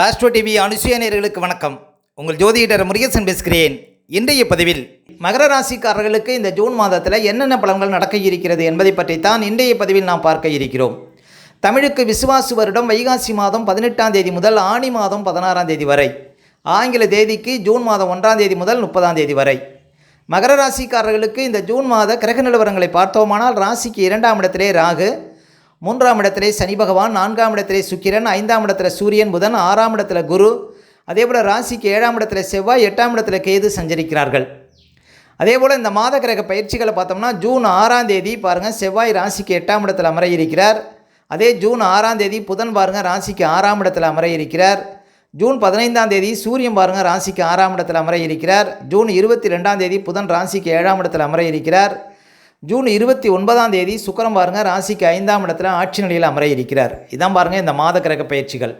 Astro TV அனுசுய நேர்களுக்கு வணக்கம். உங்கள் ஜோதிடர் முருகேசன் பேசுகிறேன். இன்றைய பதிவில் மகர ராசிக்காரர்களுக்கு இந்த ஜூன் மாதத்தில் என்னென்ன பலன்கள் நடக்க இருக்கிறது என்பதை பற்றித்தான் இன்றைய பதிவில் நாம் பார்க்க இருக்கிறோம். தமிழுக்கு விசுவாசு வருடம் வைகாசி மாதம் பதினெட்டாம் தேதி முதல் ஆணி மாதம் பதினாறாம் தேதி வரை. ஆங்கில தேதிக்கு ஜூன் மாதம் ஒன்றாம் தேதி முதல் முப்பதாம் தேதி வரை. மகர ராசிக்காரர்களுக்கு இந்த ஜூன் மாத கிரக நிலவரங்களை பார்த்தோமானால் ராசிக்கு இரண்டாம் இடத்திலே ராகு மூன்றாம் இடத்திலே சனி பகவான் நான்காம் இடத்திலே சுக்கிரன் ஐந்தாம் இடத்துல சூரியன் புதன் ஆறாம் இடத்துல குரு. அதே போல் ராசிக்கு ஏழாம் இடத்துல செவ்வாய் எட்டாம் இடத்துல கேது சஞ்சரிக்கிறார்கள். அதே போல் இந்த மாத கிரக பயிற்சிகளை பார்த்தோம்னா ஜூன் ஆறாம் தேதி பாருங்கள் செவ்வாய் ராசிக்கு எட்டாம் இடத்தில் அமர இருக்கிறார் அதே ஜூன் ஆறாம் தேதி புதன் பாருங்கள் ராசிக்கு ஆறாம் இடத்தில் அமர இருக்கிறார் ஜூன் பதினைந்தாம் தேதி சூரியன் பாருங்கள் ராசிக்கு ஆறாம் இடத்தில் அமர இருக்கிறார் ஜூன் இருபத்தி ரெண்டாம் தேதி புதன் ராசிக்கு ஏழாம் இடத்தில் அமர இருக்கிறார் ஜூன் இருபத்தி ஒன்பதாம் தேதி சுக்கரம் பாருங்க ராசிக்கு ஐந்தாம் இடத்துல ஆட்சி நிலையில் அமர இருக்கிறார். இதான் பாருங்கள் இந்த மாத கிரக பயிற்சிகள்.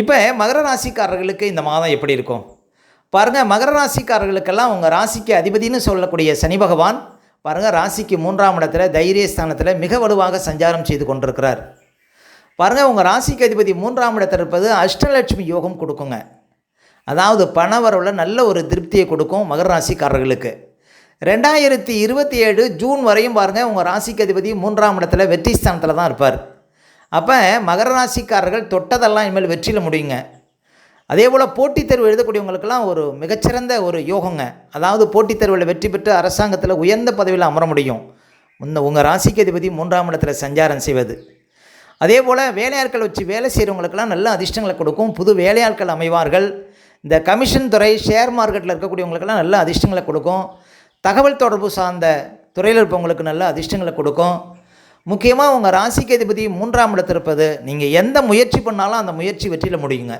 இப்போ மகர ராசிக்காரர்களுக்கு இந்த மாதம் எப்படி இருக்கும்? பாருங்கள் மகர ராசிக்காரர்களுக்கெல்லாம் உங்கள் ராசிக்கு அதிபதினு சொல்லக்கூடிய சனி பகவான் பாருங்கள் ராசிக்கு மூன்றாம் இடத்துல தைரியஸ்தானத்தில் மிக வலுவாக சஞ்சாரம் செய்து கொண்டிருக்கிறார். பாருங்கள் உங்கள் ராசிக்கு அதிபதி மூன்றாம் இடத்தில் இருப்பது அஷ்டலட்சுமி யோகம் கொடுக்குங்க. அதாவது பண நல்ல ஒரு திருப்தியை கொடுக்கும் மகர ராசிக்காரர்களுக்கு. ரெண்டாயிரத்தி இருபத்தி ஏழு ஜூன் வரையும் பாருங்கள் உங்கள் ராசிக்கு அதிபதி மூன்றாம் இடத்துல வெற்றி ஸ்தானத்தில் தான் இருப்பார். அப்போ மகர ராசிக்காரர்கள் தொட்டதெல்லாம் இனிமேல் வெற்றியில் முடியுங்க. அதே போல் போட்டித் தேர்வு எழுதக்கூடியவங்களுக்கெல்லாம் ஒரு மிகச்சிறந்த ஒரு யோகங்க. அதாவது போட்டித் தேர்வில் வெற்றி பெற்று அரசாங்கத்தில் உயர்ந்த பதவியில் அமர முடியும். இந்த உங்கள் ராசிக்கு அதிபதி மூன்றாம் இடத்துல சஞ்சாரம் செய்வது. அதே போல் வேலையாட்கள் வச்சு வேலை செய்கிறவங்களுக்கெல்லாம் நல்ல அதிர்ஷ்டங்களை கொடுக்கும். புது வேலையாட்கள் அமைவார்கள். இந்த கமிஷன் துறை ஷேர் மார்க்கெட்டில் இருக்கக்கூடியவங்களுக்கெல்லாம் நல்ல அதிர்ஷ்டங்களை கொடுக்கும். தகவல் தொடர்பு சார்ந்த துறையில் இருப்பவங்களுக்கு நல்ல அதிர்ஷ்டங்களை கொடுக்கும். முக்கியமாக உங்கள் ராசிக்கு அதிபதி மூன்றாம் இடத்தில் இருப்பது நீங்கள் எந்த முயற்சி பண்ணாலும் அந்த முயற்சி வெற்றியில் முடியுங்க.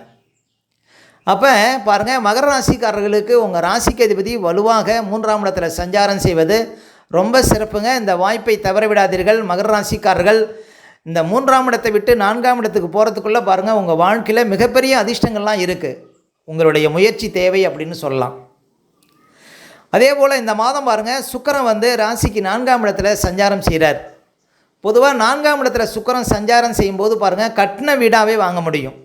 அப்போ பாருங்கள் மகர ராசிக்காரர்களுக்கு உங்கள் ராசிக்கு அதிபதி வலுவாக மூன்றாம் இடத்துல சஞ்சாரம் செய்வது ரொம்ப சிறப்புங்க. இந்த வாய்ப்பை தவற விடாதீர்கள் மகர ராசிக்காரர்கள் இந்த மூன்றாம் இடத்தை விட்டு நான்காம் இடத்துக்கு போகிறதுக்குள்ளே பாருங்கள் உங்கள் வாழ்க்கையில் மிகப்பெரிய அதிர்ஷ்டங்கள்லாம் இருக்குது உங்களுடைய முயற்சி தேவை அப்படின்னு சொல்லலாம். அதே போல் இந்த மாதம் பாருங்கள் சுக்கரன் வந்து ராசிக்கு நான்காம் இடத்துல சஞ்சாரம் செய்கிறார் பொதுவாக நான்காம் இடத்துல சுக்கரன் சஞ்சாரம் செய்யும்போது பாருங்கள் கட்டின வீடாகவே வாங்க முடியும்.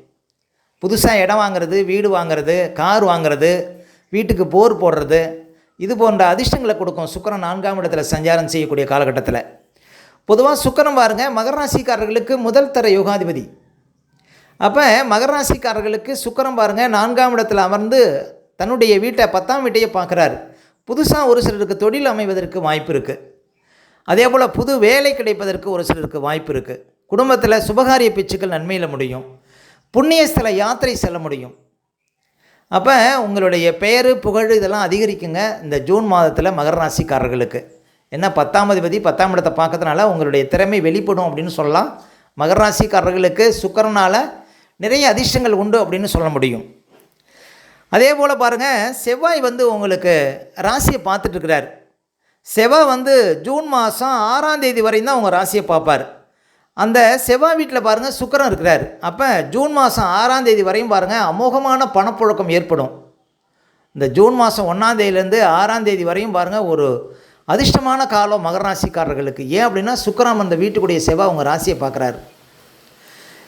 புதுசாக இடம் வாங்குறது வீடு வாங்குறது கார் வாங்குறது வீட்டுக்கு போர் போடுறது இது போன்ற அதிர்ஷ்டங்களை கொடுக்கும் சுக்கரன் நான்காம் இடத்துல சஞ்சாரம் செய்யக்கூடிய காலகட்டத்தில். பொதுவாக சுக்கரன் பாருங்கள் மகர ராசிக்காரர்களுக்கு முதல் தர யோகாதிபதி. அப்போ மகர ராசிக்காரர்களுக்கு சுக்கரன் பாருங்கள் நான்காம் இடத்தில் அமர்ந்து தன்னுடைய வீட்டை பத்தாம் வீட்டையே பார்க்குறாரு. புதுசாக ஒரு சிலருக்கு தொழில் அமைவதற்கு வாய்ப்பு இருக்குது அதே போல் புது வேலை கிடைப்பதற்கு ஒரு சிலருக்கு வாய்ப்பு இருக்குது குடும்பத்தில் சுபகாரிய பேச்சுக்கள் நன்மையில் முடியும். புண்ணியஸ்தல யாத்திரை செல்ல முடியும். அப்போ உங்களுடைய பெயர் புகழ் இதெல்லாம் அதிகரிக்குங்க. இந்த ஜூன் மாதத்தில் மகர ராசிக்காரர்களுக்கு. என்ன பத்தாம் அதிபதி பத்தாம் இடத்தை பார்க்கறதுனால உங்களுடைய திறமை வெளிப்படும் அப்படின்னு சொல்லலாம். மகர ராசிக்காரர்களுக்கு சுக்கரனால் நிறைய அதிர்ஷ்டங்கள் உண்டு அப்படின்னு சொல்ல முடியும். அதே போல் பாருங்கள் செவ்வாய் வந்து உங்களுக்கு ராசியை பார்த்துட்ருக்கிறார் செவ்வாய் வந்து ஜூன் மாதம் ஆறாம் தேதி வரையும் தான் உங்கள் ராசியை பார்ப்பார். அந்த செவ்வாய் வீட்டில் பாருங்கள் சுக்கரம் இருக்கிறார். அப்போ ஜூன் மாதம் ஆறாம் தேதி வரையும் பாருங்கள் அமோகமான பணப்புழக்கம் ஏற்படும். இந்த ஜூன் மாதம் ஒன்றாம் தேதியிலேருந்து ஆறாம் தேதி வரையும் பாருங்கள் ஒரு அதிர்ஷ்டமான காலம் மகர ராசிக்காரர்களுக்கு. ஏன் அப்படின்னா சுக்கரம் அந்த வீட்டுக்குடைய செவ்வாய் உங்கள் ராசியை பார்க்குறாரு.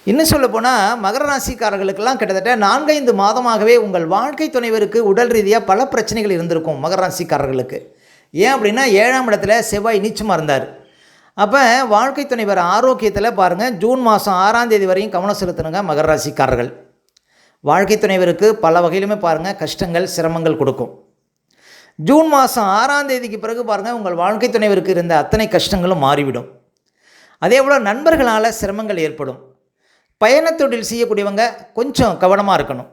இன்னும் சொல்ல போனால் மகர ராசிக்காரர்களுக்கெல்லாம் கிட்டத்தட்ட நான்கைந்து மாதமாகவே உங்கள் வாழ்க்கை துணைவருக்கு உடல் ரீதியாக பல பிரச்சனைகள் இருந்திருக்கும் மகர ராசிக்காரர்களுக்கு. ஏன் அப்படின்னா ஏழாம் இடத்துல செவ்வாய் நீச்சமாக இருந்தார். அப்போ வாழ்க்கை துணைவர் ஆரோக்கியத்தில் பாருங்கள் ஜூன் மாதம் ஆறாம் தேதி வரையும் கவனம் செலுத்தணுங்க மகர ராசிக்காரர்கள். வாழ்க்கை துணைவருக்கு பல வகையிலுமே பாருங்கள் கஷ்டங்கள் சிரமங்கள் கொடுக்கும். ஜூன் மாதம் ஆறாம் தேதிக்கு பிறகு பாருங்கள் உங்கள் வாழ்க்கை துணைவருக்கு இருந்த அத்தனை கஷ்டங்களும் மாறிவிடும். அதே போல் நண்பர்களால் சிரமங்கள் ஏற்படும். பயணத் தொழில் செய்யக்கூடியவங்க கொஞ்சம் கவனமாக இருக்கணும்.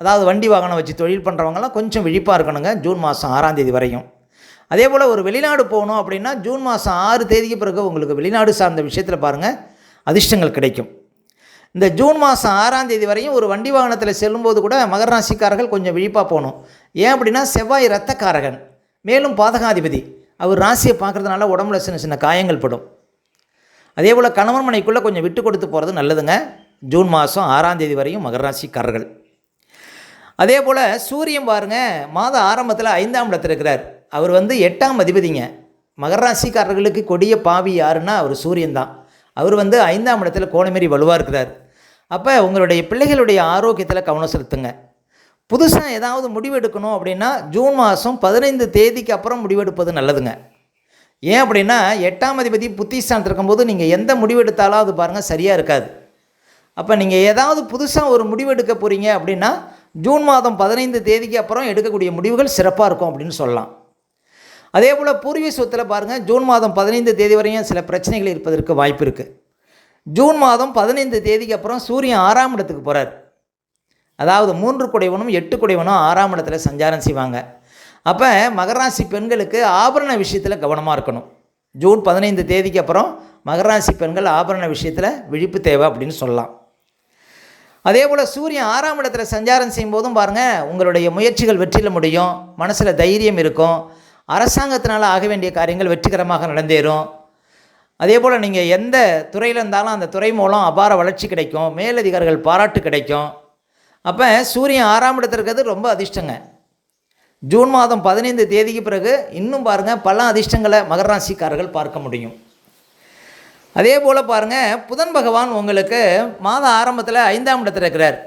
அதாவது வண்டி வாகனம் வச்சு தொழில் பண்ணுறவங்கலாம் கொஞ்சம் விழிப்பாக இருக்கணுங்க ஜூன் மாதம் ஆறாம் தேதி வரையும். அதே போல் ஒரு வெளிநாடு போகணும் அப்படின்னா ஜூன் மாதம் ஆறு தேதிக்கு பிறகு உங்களுக்கு வெளிநாடு சார்ந்த விஷயத்தில் பாருங்கள் அதிர்ஷ்டங்கள் கிடைக்கும். இந்த ஜூன் மாதம் ஆறாம் தேதி வரையும் ஒரு வண்டி வாகனத்தில் செல்லும்போது கூட மகர ராசிக்காரர்கள் கொஞ்சம் விழிப்பாக போகணும். ஏன் அப்படின்னா செவ்வாய் ரத்தக்காரகன் மேலும் பாதகாதிபதி. அவர் ராசியை பார்க்குறதுனால உடம்புல சின்ன சின்ன காயங்கள் படும். அதே போல் கணவன் மனைக்குள்ளே கொஞ்சம் விட்டு கொடுத்து போகிறது நல்லதுங்க. ஜூன் மாதம் ஆறாம் தேதி வரையும் மகர ராசிக்காரர்கள். அதே போல் சூரியன் பாருங்கள் மாத ஆரம்பத்தில் ஐந்தாம் இடத்துல இருக்கிறார். அவர் வந்து எட்டாம் அதிபதிங்க. மகர ராசிக்காரர்களுக்கு கொடிய பாவி யாருன்னா அவர் சூரியன் தான். அவர் வந்து ஐந்தாம் இடத்துல கோணமேறி வலுவாக இருக்கிறார். அப்போ உங்களுடைய பிள்ளைகளுடைய ஆரோக்கியத்தில் கவனம் செலுத்துங்க. புதுசாக ஏதாவது முடிவெடுக்கணும் அப்படின்னா ஜூன் மாதம் பதினைந்து தேதிக்கு அப்புறம் முடிவெடுப்பது நல்லதுங்க. ஏன் அப்படின்னா எட்டாம் அதிபதி புத்திஸ்தானத்தில் இருக்கும்போது நீங்கள் எந்த முடிவெடுத்தாலும் அது பாருங்கள் சரியாக இருக்காது. அப்போ நீங்கள் ஏதாவது புதுசாக ஒரு முடிவு எடுக்க போகிறீங்க அப்படின்னா ஜூன் மாதம் பதினைந்து தேதிக்கு அப்புறம் எடுக்கக்கூடிய முடிவுகள் சிறப்பாக இருக்கும் அப்படின்னு சொல்லலாம். அதே போல் பூர்வீக சொத்தில் பாருங்கள் ஜூன் மாதம் பதினைந்து தேதி வரையும் சில பிரச்சனைகள் இருப்பதற்கு வாய்ப்பு இருக்குது ஜூன் மாதம் பதினைந்து தேதிக்கு அப்புறம் சூரியன் ஆறாம் இடத்துக்கு போகிறார் அதாவது மூன்று குடைவனும் எட்டு குடைவனும் ஆறாம் இடத்துல சஞ்சாரம் செய்வாங்க. அப்போ மகராசி பெண்களுக்கு ஆபரண விஷயத்தில் கவனமாக இருக்கணும். ஜூன் பதினைந்து தேதிக்கு அப்புறம் மகராசி பெண்கள் ஆபரண விஷயத்தில் விழிப்பு தேவை அப்படின்னு சொல்லலாம். அதே போல் சூரியன் ஆறாம் இடத்துல சஞ்சாரம் செய்யும் போதும் பாருங்கள் உங்களுடைய முயற்சிகள் வெற்றியில் முடியும் மனசில் தைரியம் இருக்கும் அரசாங்கத்தினால் ஆக வேண்டிய காரியங்கள் வெற்றிகரமாக நடந்தேறும். அதே போல் நீங்கள் எந்த துறையில் இருந்தாலும் அந்த துறை மூலம் அபார வளர்ச்சி கிடைக்கும் மேலதிகாரிகள் பாராட்டு கிடைக்கும். அப்போ சூரியன் ஆறாம் இடத்துல இருக்கிறது ரொம்ப அதிர்ஷ்டங்க. ஜூன் மாதம் பதினைந்து தேதிக்கு பிறகு இன்னும் பாருங்கள் பல அதிர்ஷ்டங்களை மகராசிக்காரர்கள் பார்க்க முடியும். அதே போல் பாருங்கள் புதன் பகவான் உங்களுக்கு மாதம் ஆரம்பத்தில் ஐந்தாம் இடத்துல இருக்கிறார்.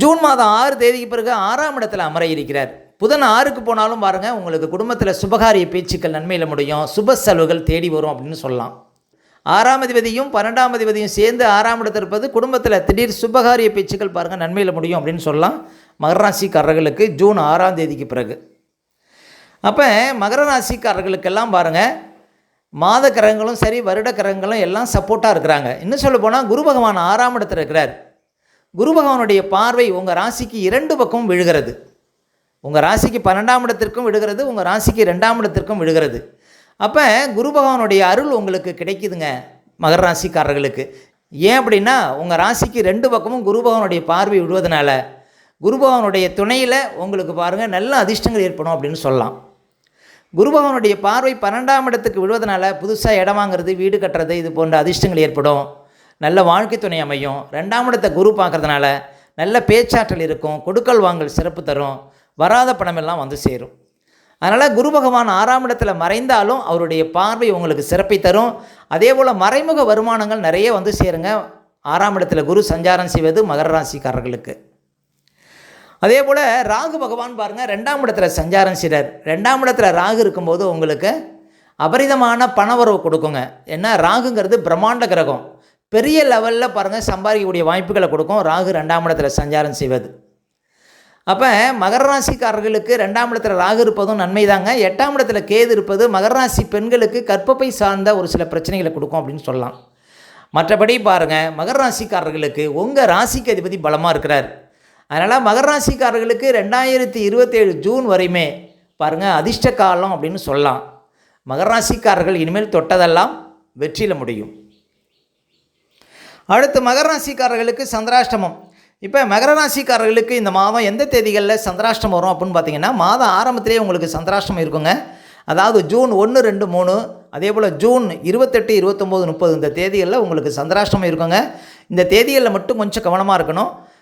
ஜூன் மாதம் ஆறு தேதிக்கு பிறகு ஆறாம் இடத்துல அமர இருக்கிறார் புதன் ஆறுக்கு போனாலும் பாருங்கள் உங்களுக்கு குடும்பத்தில் சுபகாரிய பேச்சுக்கள் நன்மையில் முடியும். சுப செலவுகள் தேடி வரும் அப்படின்னு சொல்லலாம். ஆறாம் அதிபதியும் பன்னெண்டாம் அதிபதியும் சேர்ந்து ஆறாம் இடத்தில் இருப்பது குடும்பத்தில் திடீர் சுபகாரிய பேச்சுக்கள் பாருங்கள் நன்மையில் முடியும் அப்படின்னு சொல்லலாம். மகர ராசிக்காரர்களுக்கு ஜூன் ஆறாம் தேதிக்கு பிறகு. அப்போ மகர ராசிக்காரர்களுக்கெல்லாம் பாருங்கள் மாத கிரகங்களும் சரி வருட கிரகங்களும் எல்லாம் சப்போர்ட்டாக இருக்கிறாங்க. இன்னும் சொல்ல போனால் குரு பகவான் ஆறாம் இடத்துல இருக்கிறார். குரு பகவானுடைய பார்வை உங்கள் ராசிக்கு இரண்டு பக்கமும் விழுகிறது. உங்கள் ராசிக்கு பன்னெண்டாம் இடத்திற்கும் விழுகிறது உங்கள் ராசிக்கு ரெண்டாம் இடத்திற்கும் விழுகிறது. அப்போ குரு பகவானுடைய அருள் உங்களுக்கு கிடைக்குதுங்க மகர ராசிக்காரர்களுக்கு. ஏன் அப்படின்னா உங்கள் ராசிக்கு ரெண்டு பக்கமும் குரு பகவானுடைய பார்வை விடுவதனால குரு பகவானுடைய துணையில் உங்களுக்கு பாருங்கள் நல்ல அதிர்ஷ்டங்கள் ஏற்படும் அப்படின்னு சொல்லலாம். குரு பகவானுடைய பார்வை பன்னெண்டாம் இடத்துக்கு விழுவதனால புதுசாக இடம் வாங்குறது வீடு கட்டுறது இது போன்ற அதிர்ஷ்டங்கள் ஏற்படும். நல்ல வாழ்க்கை துணை அமையும். ரெண்டாம் இடத்தை குரு பார்க்குறதுனால நல்ல பேச்சாற்றல் இருக்கும் கொடுக்கல் வாங்கல் சிறப்பு தரும் வராத பணமெல்லாம் வந்து சேரும். அதனால் குரு பகவான் ஆறாம் இடத்துல மறைந்தாலும் அவருடைய பார்வை உங்களுக்கு சிறப்பை தரும். அதே போல் மறைமுக வருமானங்கள் நிறைய வந்து சேருங்க. ஆறாம் இடத்துல குரு சஞ்சாரம் செய்வது மகர ராசிக்காரர்களுக்கு. அதே போல் ராகு பகவான் பாருங்கள் ரெண்டாம் இடத்துல சஞ்சாரம் செய்கிறார் ரெண்டாம் இடத்துல ராகு இருக்கும்போது உங்களுக்கு அபரிதமான பணவரவு கொடுக்குங்க. ஏன்னா ராகுங்கிறது பிரம்மாண்ட கிரகம். பெரிய லெவலில் பாருங்கள் சம்பாதிக்கக்கூடிய வாய்ப்புகளை கொடுக்கும். ராகு ரெண்டாம் இடத்துல சஞ்சாரம் செய்வது. அப்போ மகர ராசிக்காரர்களுக்கு ரெண்டாம் இடத்துல ராகு இருப்பதும் நன்மை தாங்க எட்டாம் இடத்துல கேது இருப்பது மகர ராசி பெண்களுக்கு கற்பப்பை சார்ந்த ஒரு சில பிரச்சனைகளை கொடுக்கும் அப்படின்னு சொல்லலாம். மற்றபடி பாருங்கள் மகர ராசிக்காரர்களுக்கு உங்கள் ராசிக்கு அதிபதி பலமாக இருக்கிறார். அதனால் மகராசிக்காரர்களுக்கு ரெண்டாயிரத்தி இருபத்தேழு ஜூன் வரையுமே பாருங்கள் அதிர்ஷ்ட காலம் அப்படின்னு சொல்லலாம். மகராசிக்காரர்கள் இனிமேல் தொட்டதெல்லாம் வெற்றியில் முடியும். அடுத்து மகராசிக்காரர்களுக்கு சந்திராஷ்டமம். இப்போ மகர ராசிக்காரர்களுக்கு இந்த மாதம் எந்த தேதிகளில் சந்திராஷ்டம் வரும் அப்படின்னு பார்த்தீங்கன்னா மாதம் ஆரம்பத்திலேயே உங்களுக்கு சந்திராஷ்டம் இருக்குங்க. அதாவது ஜூன் ஒன்று ரெண்டு மூணு அதே போல் ஜூன் இருபத்தெட்டு இருபத்தொம்போது முப்பது இந்த தேதிகளில் உங்களுக்கு சந்திராஷ்டமம் இருக்குங்க. இந்த தேதிகளில் மட்டும் கொஞ்சம் கவனமாக இருக்கணும்.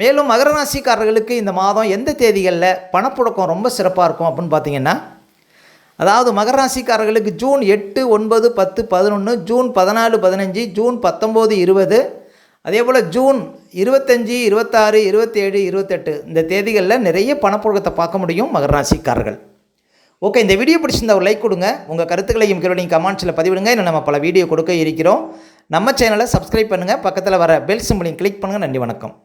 மேலும் மகர ராசிக்காரர்களுக்கு இந்த மாதம் எந்த தேதிகளில் பணப்புழக்கம் ரொம்ப சிறப்பாக இருக்கும் அப்படின்னு பார்த்தீங்கன்னா அதாவது மகர ராசிக்காரர்களுக்கு ஜூன் எட்டு ஒன்பது பத்து பதினொன்று ஜூன் பதினாலு பதினஞ்சு ஜூன் பத்தொம்போது இருபது அதே போல் ஜூன் இருபத்தஞ்சி இருபத்தாறு இருபத்தேழு இருபத்தெட்டு இந்த தேதிகளில் நிறைய பணப்புழக்கத்தை பார்க்க முடியும் மகர ராசிக்காரர்கள். ஓகே இந்த வீடியோ பிடிச்சிருந்தா ஒரு லைக் கொடுங்க. உங்கள் கருத்துக்களையும் கேள்வியும் கமெண்ட்ஸில் பதிவிடுங்க. இன்னும் நம்ம பல வீடியோ கொடுக்க இருக்கிறோம். நம்ம சேனலை சப்ஸ்கிரைப் பண்ணுங்கள் பக்கத்தில் வர பெல் சிம்பிளையும் கிளிக் பண்ணுங்கள் நன்றி வணக்கம்.